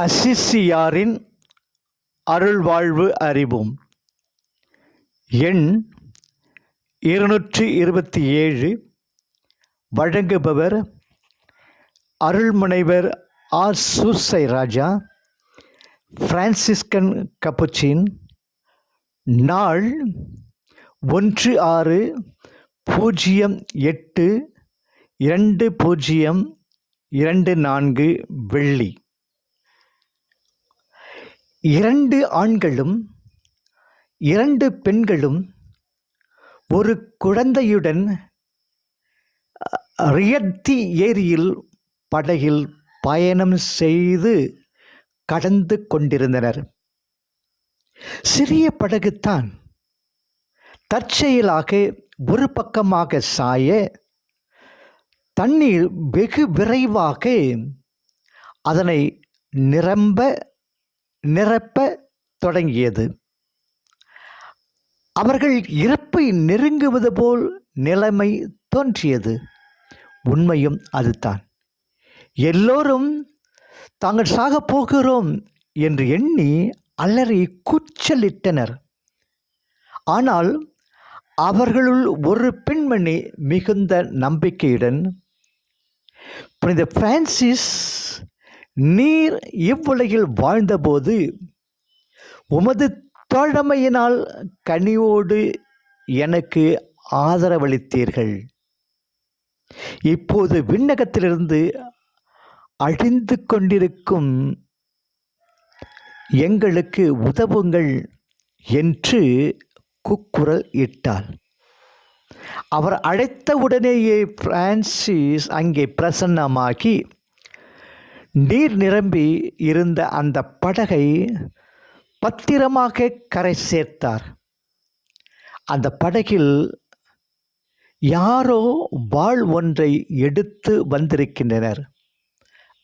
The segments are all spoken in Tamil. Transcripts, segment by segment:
அசிசியாரின் அருள்வாழ்வு அறிவோம். எண் இருநூற்றி இருபத்தி ஏழு வழங்குபவர் அருள்முனைவர் R Susai Raja Franciscan Capuchin நாள் ஒன்று ஆறு பூஜ்ஜியம் எட்டு இரண்டு பூஜ்ஜியம் இரண்டு நான்கு வெள்ளி. இரண்டு ஆண்களும் இரண்டு பெண்களும் ஒரு குழந்தையுடன் ரியத்தி ஏரியில் படகில் பயணம் செய்து கடந்து கொண்டிருந்தனர். சிறிய படகுத்தான் தற்செயலாக ஒரு பக்கமாக சாய தண்ணீர் வெகு விரைவாக அதனை நிரம்ப நிரப்ப தொடங்கியது. அவர்கள் இறப்பை நெருங்குவது போல் நிலைமை தோன்றியது. உண்மையும் அதுதான். எல்லோரும் தாங்கள் சாகப் போகிறோம் என்று எண்ணி அலறி கூச்சலிட்டனர். ஆனால் அவர்களுள் ஒரு பெண்மணி மிகுந்த நம்பிக்கையுடன் புனித பிரான்சிஸ் நீர் இவ்வுலகில் வாழ்ந்தபோது உமது தோழமையினால் கனிவோடு எனக்கு ஆதரவளித்தீர்கள். இப்போது விண்ணகத்திலிருந்து அழிந்து கொண்டிருக்கும் எங்களுக்கு உதவுங்கள் என்று குக்குரல் இட்டார் அவர் அழைத்த உடனேயே பிரான்சிஸ் அங்கே பிரசன்னமாகி நீர் நிரம்பி இருந்த அந்த படகை பத்திரமாக கரை சேர்த்தார். அந்த படகில் யாரோ வாள் ஒன்றை எடுத்து வந்திருக்கின்றனர்.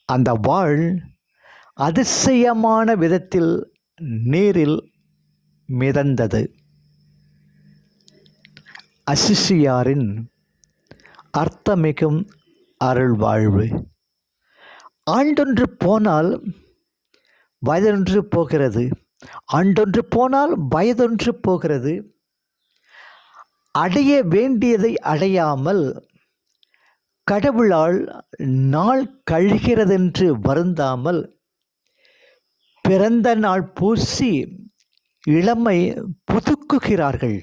அந்த வாள் அதிசயமான விதத்தில் நீரில் மிதந்தது. அசிசியாரின் அர்த்தமிகும் அருள்வாழ்வு. ஆண்டொன்று போனால் வயதொன்று போகிறது. ஆண்டொன்று போனால் வயதொன்று போகிறது. அடைய வேண்டியதை அடையாமல் கடவுளால் நாள் கழிகிறதென்று வருந்தாமல் பிறந்த நாள் பூசி இளமை புதுக்குகிறார்கள்.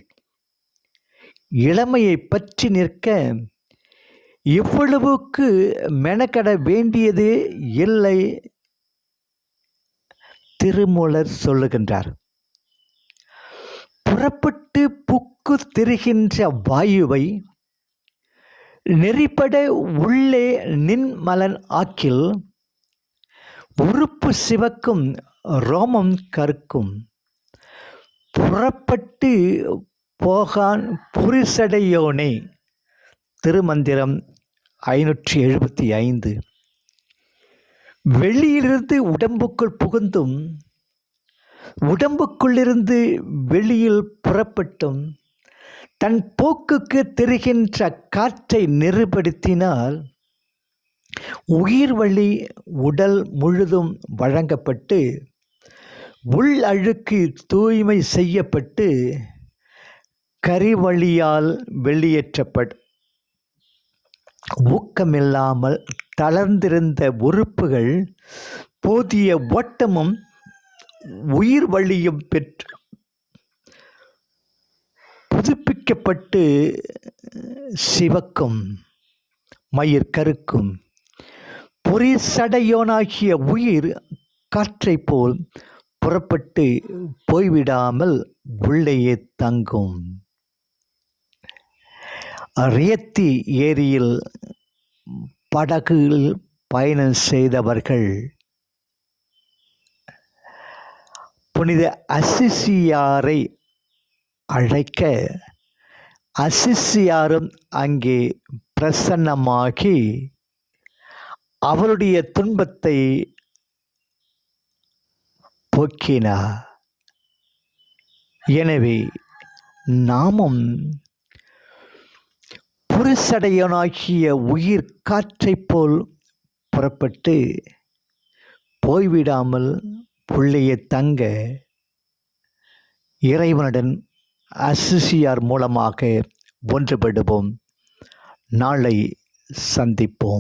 இளமையை பற்றி நிற்க இவ்வளவுக்கு மெனக்கட வேண்டியது இல்லை திருமூலர் சொல்லுகின்றார். புறப்பட்டு புக்கு திரிகின்ற வாயுவை நெறிப்பட உள்ளே நின்மலன் ஆக்கில் உறுப்பு சிவக்கும் ரோமம் கற்கும். புறப்பட்டு போகான் புரிசடையோனே திருமந்திரம் ஐநூற்றி எழுபத்தி ஐந்து. வெளியிலிருந்து உடம்புக்குள் புகுந்தும் உடம்புக்குள்ளிருந்து வெளியில் புறப்பட்டும் தன் போக்குக்கு தெரிகின்ற காற்றை நெருப்படுத்தினால் உயிர் வழி உடல் முழுதும் வழங்கப்பட்டு உள் அழுக்கு தூய்மை செய்யப்பட்டு கரிவழியால் வெளியேற்றப்படும் ஊக்கமில்லாமல் தளர்ந்திருந்த உறுப்புகள் போதிய ஓட்டமும் உயிர் வழியும் பெற்று புதுப்பிக்கப்பட்டு சிவக்கும் மயிர் கருக்கும். பொறிசடையோனாகிய உயிர் காற்றைப் போல் புறப்பட்டு போய்விடாமல் உள்ளேயே தங்கும். ரியத்தி ஏரியில் படகுகளில் பயணம் செய்தவர்கள் புனித அசிசியாரை அழைக்க அசிசியாரும் அங்கே பிரசன்னமாகி அவருடைய துன்பத்தை போக்கினார். எனவே நாமும் புரிசடையனாகிய உயிர் காற்றைப் போல் புறப்பட்டு போய்விடாமல் புள்ளைய தங்க இறைவனுடன் அசிசியார் மூலமாக ஒன்றுபடுவோம். நாளை சந்திப்போம்.